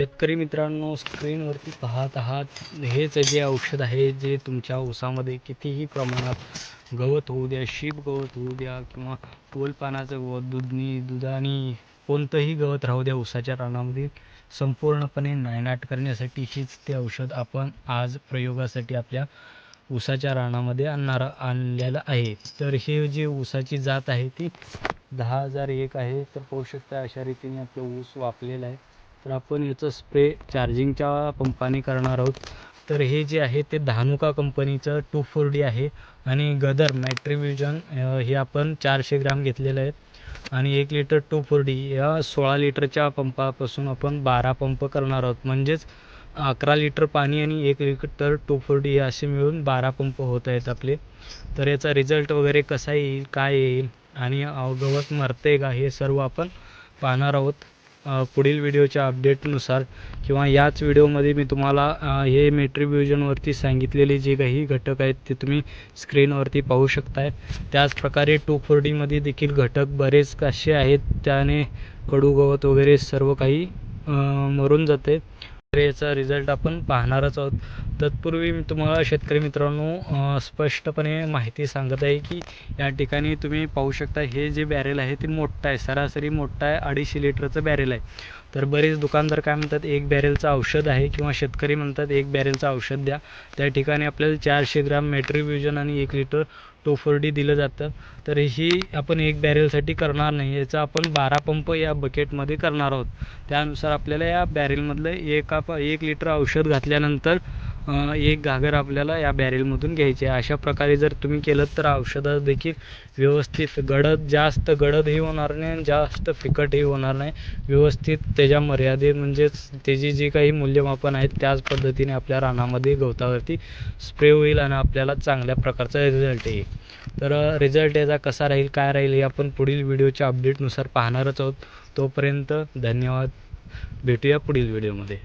शेतकरी मित्रांनो स्क्रीनवरती पाहत आहात. हेच जे औषध आहे जे तुमच्या ऊसामध्ये कितीही प्रमाणात गवत होऊ द्या शीप गवत होऊ द्या किंवा टोलपानाचं गवत दुधनी दुधानी कोणतंही गवत राहू द्या ऊसाच्या रानामध्ये संपूर्णपणे नायनाट करण्यासाठी हेच ते औषध आपण आज प्रयोगासाठी आपल्या ऊसाच्या रानामध्ये आणणार आणलेलं आहे. तर हे जे ऊसाची जात आहे ती दहा हजार एक आहे. तर पाहू शकता अशा रीतीने आपलं ऊस वापलेला आहे. तर आपण याचं स्प्रे चार्जिंगच्या पंपाने करणार आहोत. तर हे जे आहे ते धानुका कंपनीचं टू फोर डी आहे आणि गदर मॅट्रिव्युजन हे आपण चारशे ग्राम घेतलेलं आहे. आणि एक लिटर टू फोर डी या सोळा लिटरच्या पंपापासून आपण बारा पंप करणार आहोत. म्हणजेच अकरा लिटर पाणी आणि एक लिटर टू फोर डी असे मिळून बारा पंप होत आहेत आपले. तर याचा रिझल्ट वगैरे कसा येईल काय येईल आणि गवत मरते का हे सर्व आपण पाहणार आहोत. पुढील व्हिडिओच्या अपडेटनुसार किंवा याच व्हिडिओमध्ये मी तुम्हाला हे मेट्रिब्युजनवरती सांगितलेले जे काही घटक आहेत ते तुम्ही स्क्रीनवरती पाहू शकताय. त्याचप्रकारे टू फोर डीमध्ये देखील घटक बरेच असे आहेत त्याने कडू गवत वगैरे सर्व काही मरून जाते. तर याचा रिझल्ट आपण पाहणारच आहोत. तत्पूर्वी मी तुम्हाला शेतकरी मित्रांनो स्पष्टपणे माहिती सांगत आहे की या ठिकाणी तुम्ही पाहू शकता हे जे बॅरेल आहे ते मोठं आहे सरासरी मोठं आहे अडीचशे लिटरचं बॅरेल आहे. तर बरेच दुकानदार काय म्हणतात एक बॅरेलचं औषध आहे किंवा शेतकरी म्हणतात एक बॅरेलचं औषध द्या. त्या ठिकाणी आपल्याला चारशे ग्राम मेट्रिब्युजन आणि एक लिटर टोफर्डी दिलं जातं. तर ही आपण एक बॅरेलसाठी करणार नाही. याचा आपण बारा पंप या बकेटमध्ये करणार आहोत. त्यानुसार आपल्याला या बॅरेलमधलं एका प एक लिटर औषध घातल्यानंतर एक घागर आपल्याला या बॅरेलमधून घ्यायची आहे. अशा प्रकारे जर तुम्ही केलं तर औषधं देखील व्यवस्थित गडद जास्त गडदही होणार नाही आणि जास्त फिकटही होणार नाही. व्यवस्थित त्याच्या मर्यादेत म्हणजेच त्याची जी काही मूल्यमापन आहे त्याच पद्धतीने आपल्या रानामध्ये गवतावरती स्प्रे होईल आणि आपल्याला चांगल्या प्रकारचा रिझल्ट येईल. तर रिझल्ट याचा कसा राहील काय राहील हे आपण पुढील व्हिडिओच्या अपडेटनुसार पाहणारच आहोत. तोपर्यंत धन्यवाद. भेटूया पुढील व्हिडिओमध्ये.